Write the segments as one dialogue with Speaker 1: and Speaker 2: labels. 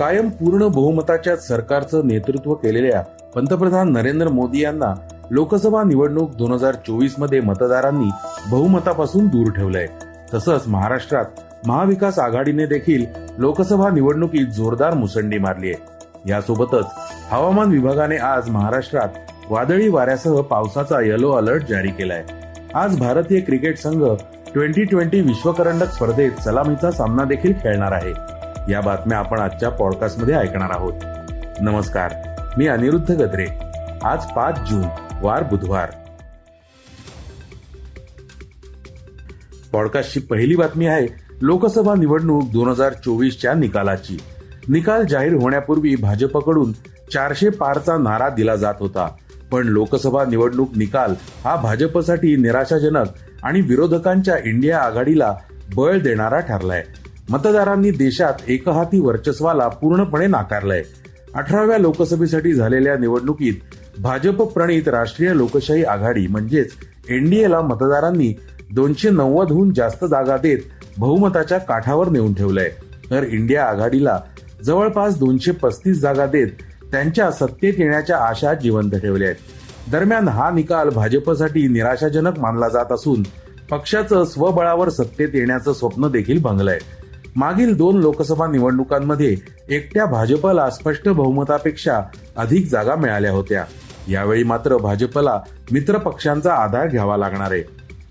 Speaker 1: कायम पूर्ण बहुमताच्या सरकारचं नेतृत्व केलेल्या पंतप्रधान नरेंद्र मोदी यांना लोकसभा निवडणूक दोन हजार चोवीसमध्ये मतदारांनी बहुमतापासून दूर ठेवलंय. तसंच महाराष्ट्रात महाविकास आघाडीने देखील लोकसभा निवडणुकीत जोरदार मुसंडी मारली आहे यासोबतच हवामान विभागाने आज महाराष्ट्रात वादळी वाऱ्यासह पावसाचा येलो अलर्ट जारी केलाय. आज भारतीय क्रिकेट संघ ट्वेंटी ट्वेंटी विश्वकरंडक स्पर्धेत सलामीचा सामना देखील खेळणार आहे. या बातम्या आपण आजच्या पॉडकास्टमध्ये ऐकणार आहोत. नमस्कार मी अनिरुद्ध गद्रे. आज पाच जून वार बुधवार. पॉडकास्टची पहिली बातमी आहे लोकसभा निवडणूक दोन हजार चोवीसच्या निकालाची. निकाल जाहीर होण्यापूर्वी भाजपकडून चारशे पारचा नारा दिला जात होता. पण लोकसभा निवडणूक निकाल हा भाजपसाठी निराशाजनक आणि विरोधकांच्या इंडिया आघाडीला बळ देणारा ठरलाय. मतदारांनी देशात एकहाती वर्चस्वाला पूर्णपणे नाकारलंय. अठराव्या लोकसभेसाठी झालेल्या निवडणुकीत भाजप प्रणित राष्ट्रीय लोकशाही आघाडी म्हणजेच एनडीएला मतदारांनी दोनशे नव्वदहून जास्त जागा देत बहुमताच्या काठावर नेऊन ठेवलंय. तर इंडिया आघाडीला जवळपास दोनशे पस्तीस जागा देत त्यांच्या सत्तेत येण्याच्या आशा जिवंत ठेवल्या आहेत. दरम्यान हा निकाल भाजपसाठी निराशाजनक मानला जात असून पक्षाचं स्वबळावर सत्तेत येण्याचं स्वप्न देखील भंगलंय. मागील दोन लोकसभा निवडणुकांमध्ये एकट्या भाजपला स्पष्ट बहुमतापेक्षा अधिक जागा मिळाल्या होत्या. यावेळी मात्र भाजपला मित्र पक्षांचा आधार घ्यावा लागणार आहे.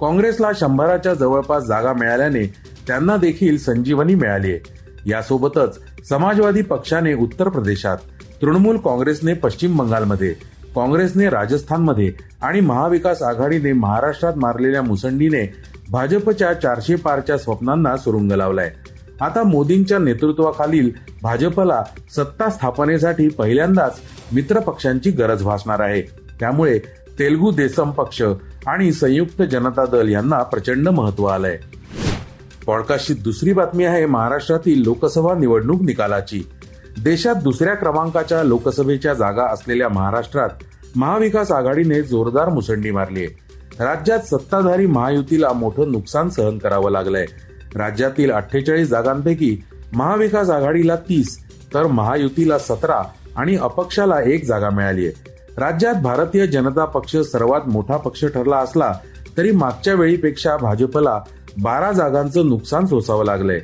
Speaker 1: काँग्रेसला शंभराच्या जवळपास जागा मिळाल्याने त्यांना देखील संजीवनी मिळाली आहे. यासोबतच समाजवादी पक्षाने उत्तर प्रदेशात तृणमूल काँग्रेसने पश्चिम बंगालमध्ये काँग्रेसने राजस्थानमध्ये आणि महाविकास आघाडीने महाराष्ट्रात मारलेल्या मुसंडीने भाजपच्या चारशे पारच्या स्वप्नांना सुरुंग लावलाय. आता मोदींच्या नेतृत्वाखालील भाजपला सत्ता स्थापनेसाठी पहिल्यांदाच मित्र पक्षांची गरज भासणार आहे. त्यामुळे तेलगू देसम पक्ष आणि संयुक्त जनता दल यांना प्रचंड महत्त्व आलंय. पॉडकास्टची दुसरी बातमी आहे महाराष्ट्रातील लोकसभा निवडणूक निकालाची. देशात दुसऱ्या क्रमांकाच्या लोकसभेच्या जागा असलेल्या महाराष्ट्रात महाविकास आघाडीने जोरदार मुसंडी मारली आहे राज्यात सत्ताधारी महायुतीला मोठं नुकसान सहन करावं लागलंय. राज्यातील अठ्ठेचाळीस जागांपैकी महाविकास आघाडीला तीस तर महायुतीला सतरा आणि अपक्षाला एक जागा मिळाली आहे. राज्यात भारतीय जनता पक्ष सर्वात मोठा पक्ष ठरला असला तरी मागच्या वेळीपेक्षा भाजपला बारा जागांचं नुकसान सोसावं लागलंय.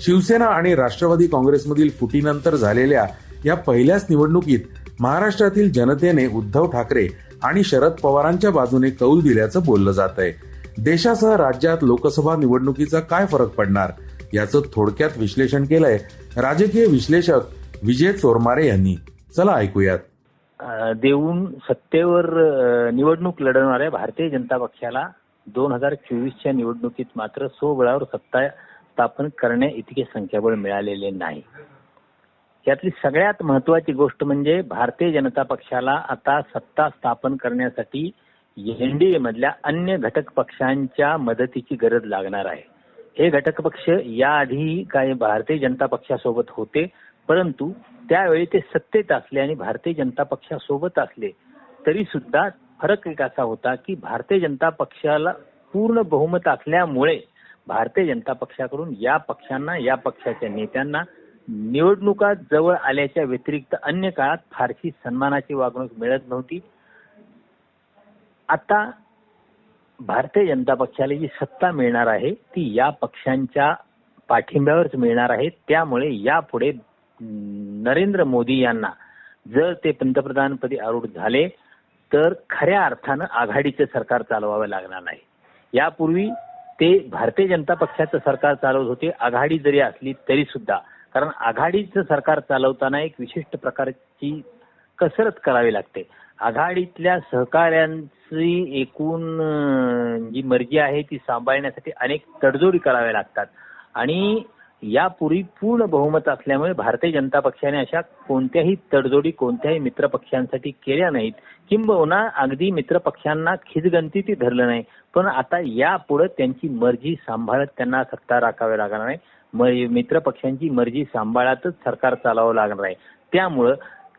Speaker 1: शिवसेना आणि राष्ट्रवादी काँग्रेसमधील फुटीनंतर झालेल्या या पहिल्याच निवडणुकीत महाराष्ट्रातील जनतेने उद्धव ठाकरे आणि शरद पवारांच्या बाजूने कौल दिल्याचं बोललं जात आहे देशासह राज्यात लोकसभा निवडणुकीचा काय फरक पडणार? याचं थोडक्यात विश्लेषण केलंय राजकीय विश्लेषक विजय चोरमारे यांनी. चला ऐकूयात.
Speaker 2: देऊन सत्तेवर निवडणूक लढवणाऱ्या भारतीय जनता पक्षाला दोन हजार चोवीसच्या निवडणुकीत मात्र स्वबळावर सत्ता स्थापन करण्या इतके संख्याबळ मिळालेले नाही. यातली सगळ्यात महत्वाची गोष्ट म्हणजे भारतीय जनता पक्षाला आता सत्ता स्थापन करण्यासाठी एनडीए मधल्या अन्य घटक पक्षांच्या मदतीची गरज लागणार आहे. हे घटक पक्ष याआधी काही भारतीय जनता पक्षासोबत होते परंतु त्यावेळी ते सत्तेत असले आणि भारतीय जनता पक्षासोबत असले तरी सुद्धा फरक एक असा होता की भारतीय जनता पक्षाला पूर्ण बहुमत असल्यामुळे भारतीय जनता पक्षाकडून या पक्षांना या पक्षाच्या नेत्यांना निवडणुका जवळ आल्याच्या व्यतिरिक्त अन्य काळात फारशी सन्मानाची वागणूक मिळत नव्हती. आता भारतीय जनता पक्षाला जी सत्ता मिळणार आहे ती या पक्षांच्या पाठिंब्यावरच मिळणार आहे. त्यामुळे यापुढे नरेंद्र मोदी यांना जर ते पंतप्रधानपदी आरूढ झाले तर खऱ्या अर्थानं आघाडीचं सरकार चालवावं लागणार नाही. यापूर्वी ते भारतीय जनता पक्षाचं सरकार चालवत होते. आघाडी जरी असली तरी सुद्धा. कारण आघाडीचं सरकार चालवताना एक विशिष्ट प्रकारची कसरत करावी लागते. आघाडीतल्या सहकाऱ्यांची एकूण जी मर्जी आहे ती सांभाळण्यासाठी अनेक तडजोडी कराव्या लागतात. आणि यापूर्वी पूर्ण बहुमत असल्यामुळे भारतीय जनता पक्षाने अशा कोणत्याही तडजोडी कोणत्याही मित्र पक्षांसाठी केल्या नाहीत. किंबहुना अगदी मित्र पक्षांना खिजगंती ती धरलं नाही. पण आता यापुढे त्यांची मर्जी सांभाळत त्यांना सत्ता राखावी लागणार नाही मित्र पक्षांची मर्जी सांभाळतच सरकार चालावं लागणार आहे. त्यामुळं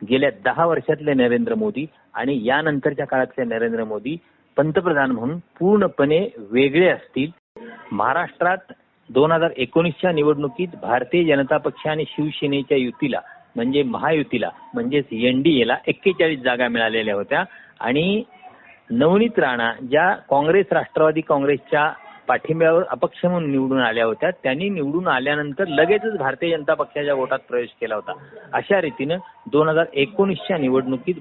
Speaker 2: गेल्या दहा वर्षातले नरेंद्र मोदी आणि यानंतरच्या काळातले नरेंद्र मोदी पंतप्रधान म्हणून पूर्णपणे वेगळे असतील. महाराष्ट्रात दोन हजार एकोणीसच्या निवडणुकीत भारतीय जनता पक्ष आणि शिवसेनेच्या युतीला म्हणजे महायुतीला म्हणजेच एनडीएला एक्केचाळीस जागा मिळालेल्या होत्या. आणि नवनीत राणा ज्या काँग्रेस राष्ट्रवादी काँग्रेसच्या पाठिंब्यावर अपक्ष म्हणून निवडून आल्या होत्या. त्यांनी निवडून आल्यानंतर लगेचच भारतीय जनता पक्षाच्या गोटात प्रवेश केला होता. अशा रीतीनं दोन हजार एकोणीसच्या निवडणुकीत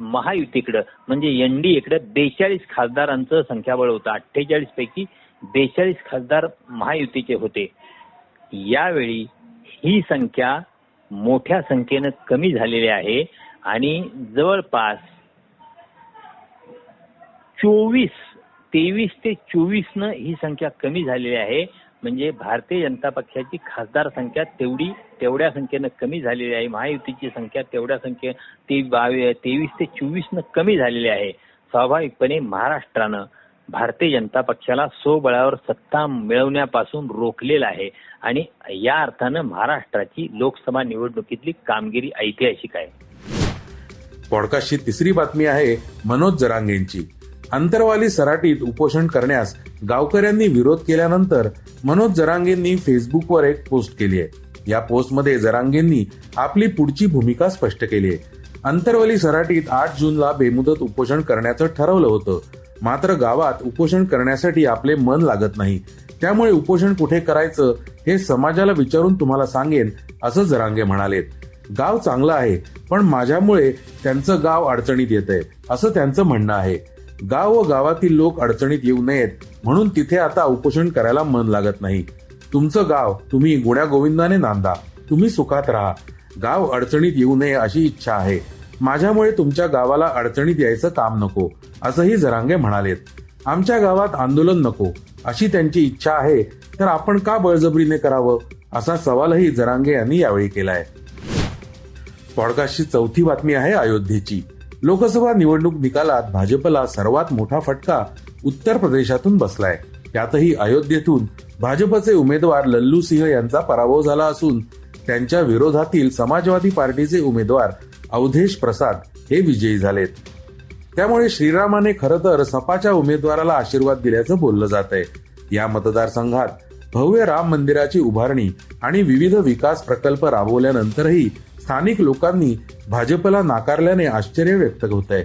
Speaker 2: महायुतीकडं म्हणजे एनडीएकडे बेचाळीस खासदारांचं संख्याबळ होतं. अठ्ठेचाळीस पैकी बेचाळीस खासदार महायुतीचे होते. यावेळी ही संख्या मोठ्या संख्येनं कमी झालेली आहे आणि जवळपास चोवीस तेवीस ते चोवीसनं ही संख्या कमी झालेली आहे. म्हणजे भारतीय जनता पक्षाची खासदार संख्या तेवढी तेवढ्या संख्येनं कमी झालेली आहे. महायुतीची संख्या तेवढ्या संख्ये ते बावी तेवीस ते चोवीसनं कमी झालेली आहे. स्वाभाविकपणे महाराष्ट्रानं भारतीय जनता पक्षाला स्वबळावर सत्ता मिळवण्यापासून रोखलेला आहे. आणि या अर्थानं महाराष्ट्राची लोकसभा निवडणुकीतली कामगिरी ऐतिहासिक आहे.
Speaker 1: पॉडकास्टची तिसरी बातमी आहे मनोज जरांगेंची. अंतरवाली सराटीत उपोषण करण्यास गावकऱ्यांनी विरोध केल्यानंतर मनोज जरांगेंनी फेसबुकवर एक पोस्ट केली आहे. या पोस्टमध्ये जरांगेंनी आपली पुढची भूमिका स्पष्ट केली आहे. अंतरवली सराटीत आठ जूनला बेमुदत उपोषण करण्याचं ठरवलं होतं. मात्र गावात उपोषण करण्यासाठी आपले मन लागत नाही. त्यामुळे उपोषण कुठे करायचं हे समाजाला विचारून तुम्हाला सांगेन असं जरांगे म्हणालेत. गाव चांगलं आहे पण माझ्यामुळे त्यांचं गाव अडचणीत येत आहे असं त्यांचं म्हणणं आहे. गाव व गावातील लोक अडचणीत येऊ नयेत म्हणून तिथे आता उपोषण करायला मन लागत नाही. तुमचं गाव तुम्ही गुण्या गोविंदाने नांदा तुम्ही सुखात राहा. गाव अडचणीत येऊ नये अशी इच्छा आहे. माझ्यामुळे तुमच्या गावाला अडचणीत यायचं काम नको असंही जरांगे म्हणालेत. आमच्या गावात आंदोलन नको अशी त्यांची इच्छा आहे तर आपण का बळजबरीने करावं? असा सवालही जरांगे यांनी यावेळी केलाय. पॉडकास्टची चौथी बातमी आहे अयोध्येची. लोकसभा निवडणूक निकालात भाजपला सर्वात मोठा फटका उत्तर प्रदेशातून बसलाय. त्यातही अयोध्येतून भाजपचे उमेदवार लल्लू सिंह यांचा पराभव झाला असून त्यांच्या विरोधातील समाजवादी पार्टीचे उमेदवार अवधेश प्रसाद हे विजयी झालेत. त्यामुळे श्रीरामाने खरं तर सपाच्या उमेदवाराला आशीर्वाद दिल्याचं बोललं जात आहे या मतदारसंघात भव्य राम मंदिराची उभारणी आणि विविध विकास प्रकल्प राबवल्यानंतरही स्थानिक लोकांनी भाजपला नाकारल्याने आश्चर्य व्यक्त होत आहे.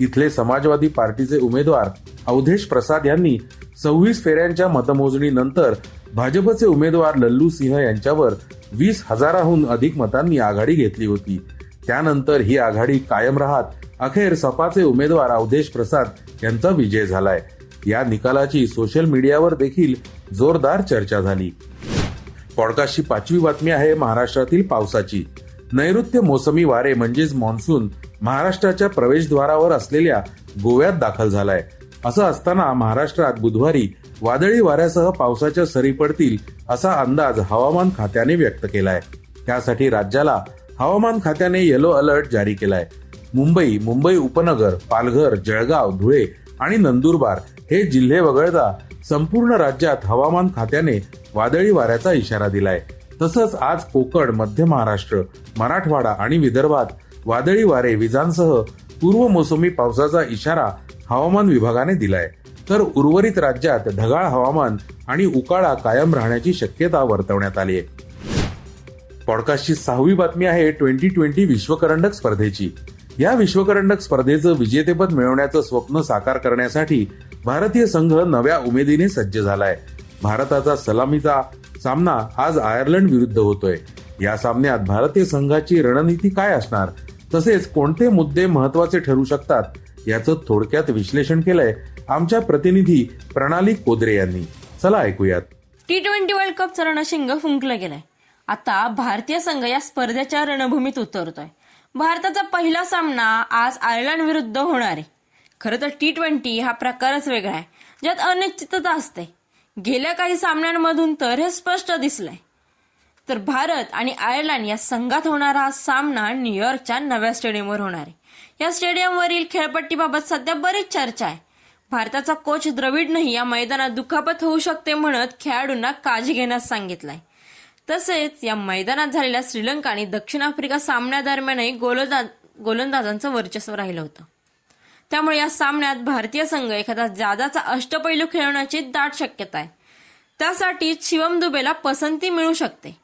Speaker 1: इथले समाजवादी पार्टीचे उमेदवार अवधेश प्रसाद यांनी सव्वीस फेऱ्यांच्या मतमोजणीनंतर भाजपचे उमेदवार लल्लू सिंह यांच्यावर वीस हजाराहून अधिक मतांनी आघाडी घेतली होती. त्यानंतर ही आघाडी कायम राहत अखेर सपाचे उमेदवार अवधेश प्रसाद यांचा विजय झालाय. या निकालाची सोशल मीडियावर देखील जोरदार चर्चा झाली. पॉडकास्टची पाचवी बातमी आहे महाराष्ट्रातील पावसाची. नैऋत्य मोसमी वारे म्हणजेच मान्सून महाराष्ट्राच्या प्रवेशद्वारावर असलेल्या गोव्यात दाखल झालाय. असं असताना महाराष्ट्रात बुधवारी वादळी वाऱ्यासह पावसाच्या सरी पडतील असा अंदाज हवामान खात्याने व्यक्त केलाय. त्यासाठी राज्याला हवामान खात्याने येलो अलर्ट जारी केलाय. मुंबई मुंबई उपनगर पालघर जळगाव धुळे आणि नंदुरबार हे जिल्हे वगळता संपूर्ण राज्यात हवामान खात्याने वादळी वाऱ्याचा इशारा दिलाय. तसंच आज कोकण मध्य महाराष्ट्र मराठवाडा आणि विदर्भात वादळी वारे विजांसह पूर्व मोसमी पावसाचा इशारा हवामान विभागाने दिलाय. तर उर्वरित राज्यात ढगाळ हवामान आणि उकाळा कायम राहण्याची शक्यता वर्तवण्यात आली आहे पॉडकास्टची सहावी बातमी आहे ट्वेंटी ट्वेंटी विश्वकरंडक स्पर्धेची. या विश्वकरंडक स्पर्धेचं विजेतेपद मिळवण्याचं स्वप्न साकार करण्यासाठी भारतीय संघ नव्या उमेदीने सज्ज झालाय. भारताचा सलामीचा सामना आज आयर्लंड विरुद्ध होतोय. या सामन्यात भारतीय संघाची रणनीती काय असणार? तसेच कोणते मुद्दे महत्त्वाचे ठरू शकतात? याचं थोडक्यात विश्लेषण केलंय आमच्या प्रतिनिधी प्रणाली कोदरे यांनी. चला ऐकूयात.
Speaker 3: टी ट्वेंटी वर्ल्ड कप चरणशिंग फुंकलं गेलाय. आता भारतीय संघ या स्पर्धेच्या रणभूमीत उतरतोय. भारताचा पहिला सामना आज आयर्लंड विरुद्ध होणार आहे. खरं तर टी ट्वेंटी हा प्रकारच वेगळा आहे ज्यात अनिश्चितता असते. गेल्या काही सामन्यांमधून तर हे स्पष्ट दिसलंय. तर भारत आणि आयर्लंड या संघात होणारा हा सामना न्यूयॉर्कच्या नव्या स्टेडियमवर होणार आहे. या स्टेडियमवरील खेळपट्टीबाबत सध्या बरीच चर्चा आहे. भारताचा कोच द्रविडनंही या मैदानात दुखापत होऊ शकते म्हणत खेळाडूंना काळजी घेण्यास सांगितलंय. तसेच या मैदानात झालेल्या श्रीलंका आणि दक्षिण आफ्रिका सामन्यादरम्यानही गोलंदाज गोलंदाजांचं वर्चस्व राहिलं होतं. त्यामुळे या सामन्यात भारतीय संघ एखादा जादाचा अष्टपैलू खेळवण्याची दाट शक्यता आहे. त्यासाठी शिवम दुबेला पसंती मिळू शकते.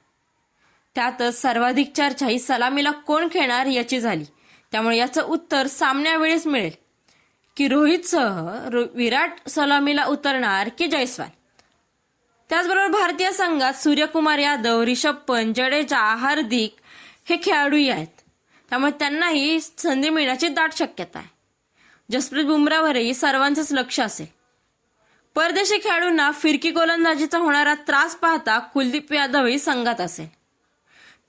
Speaker 3: त्यातच सर्वाधिक चर्चा ही सलामीला कोण खेळणार याची झाली. त्यामुळे याचं उत्तर सामन्यावेळीच मिळेल. की रोहितसह रो- विराट सलामीला उतरणार की जयस्वाल? त्याचबरोबर भारतीय संघात सूर्यकुमार यादव रिषभ पंत जडेजा हार्दिक हे खेळाडूही आहेत. त्यामुळे त्यांनाही संधी मिळण्याची दाट शक्यता आहे. जसप्रीत बुमरावरही सर्वांचंच लक्ष असेल. परदेशी खेळाडूंना फिरकी गोलंदाजीचा होणारा त्रास पाहता कुलदीप यादवही संघात असेल.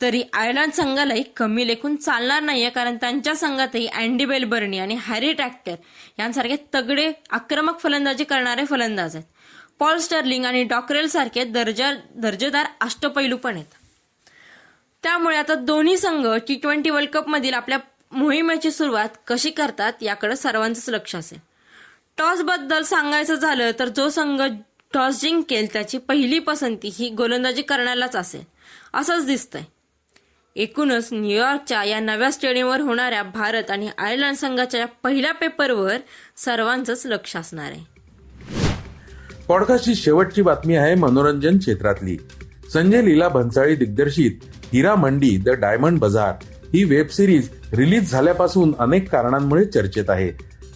Speaker 3: तरी आयर्लंड संघालाही कमी लेखून चालणार नाहीये कारण त्यांच्या संघातही अँडी बेलबर्नी आणि हॅरी टॅक्टर यांसारखे तगडे आक्रमक फलंदाजी करणारे फलंदाज आहेत. पॉल स्टर्लिंग आणि डॉक्रेल सारखे दर्जा दर्जेदार अष्टपैलू पण आहेत. त्यामुळे आता दोन्ही संघ टी ट्वेंटी वर्ल्ड कप मधील आपल्या मोहिमेची सुरुवात कशी करतात याकडे सर्वांचंच लक्ष असेल. टॉसबद्दल सांगायचं झालं तर जो संघ टॉस जिंकेल त्याची पहिली पसंती ही गोलंदाजी करण्यालाच असेल असंच दिसतंय. एकूणच न्यूयॉर्कच्या या नव्या स्टेडियमवर होणाऱ्या भारत आणि आयर्लंड संघाच्या या पहिल्या पेपरवर सर्वांचंच लक्ष असणार आहे.
Speaker 1: पॉडकास्टची शेवटची बातमी आहे मनोरंजन क्षेत्रातली. संजय लीला भन्साळी दिग्दर्शित हिरा मंडी द डायमंड बाजार. ही वेब सिरीज रिलीज झाल्यापासून अनेक कारणांमुळे चर्चेत आहे.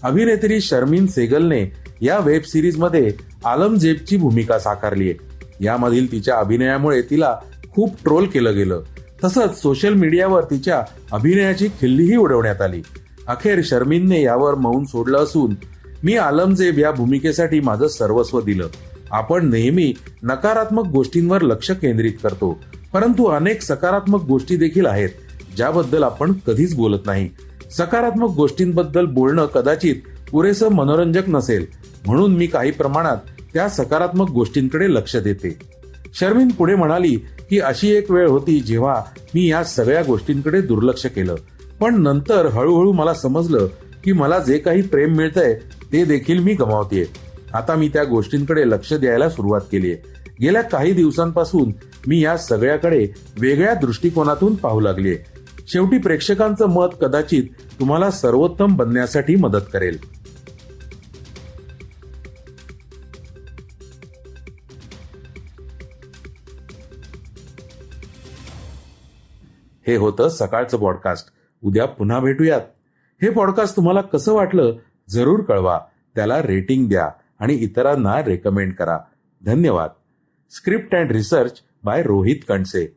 Speaker 1: अभिनेत्री शर्मिन सेगलने या वेब सिरीजमध्ये आलमजेबची भूमिका साकारली आहे यामधील तिच्या अभिनयामुळे तिला खूप ट्रोल केलं गेलं. तसंच सोशल मीडियावर तिच्या अभिनयाची खिल्लीही उडवण्यात आली. अखेर शर्मिनने यावर मौन सोडलं असून मी आलमजेब या भूमिकेसाठी माझं सर्वस्व दिलं. आपण नेहमी नकारात्मक गोष्टींवर लक्ष केंद्रित करतो परंतु अनेक सकारात्मक गोष्टी देखील आहेत. ज्याबद्दल आपण कधीच बोलत नाही. सकारात्मक गोष्टींबद्दल बोलणं कदाचित पुरेसं मनोरंजक नसेल. म्हणून मी काही प्रमाणात त्या सकारात्मक गोष्टींकडे लक्ष देते. शर्मिन पुढे म्हणाली की अशी एक वेळ होती जेव्हा मी या सगळ्या गोष्टींकडे दुर्लक्ष केलं. पण नंतर हळूहळू मला समजलं की मला जे काही प्रेम मिळतंय ते देखील मी गमावतेय. आता मी त्या गोष्टींकडे लक्ष द्यायला सुरुवात केली आहे गेल्या काही दिवसांपासून मी या सगळ्याकडे वेगळ्या दृष्टिकोनातून पाहू लागलीय. शेवटी प्रेक्षकांचं मत कदाचित तुम्हाला सर्वोत्तम बनण्यासाठी मदत करेल. हे होतं सकाळचं पॉडकास्ट उद्या पुन्हा भेटूयात. हे पॉडकास्ट तुम्हाला कसं वाटलं जरूर कळवा. त्याला रेटिंग द्या आणि इतरांना रेकमेंड करा. धन्यवाद. Script and research by Rohit Kanse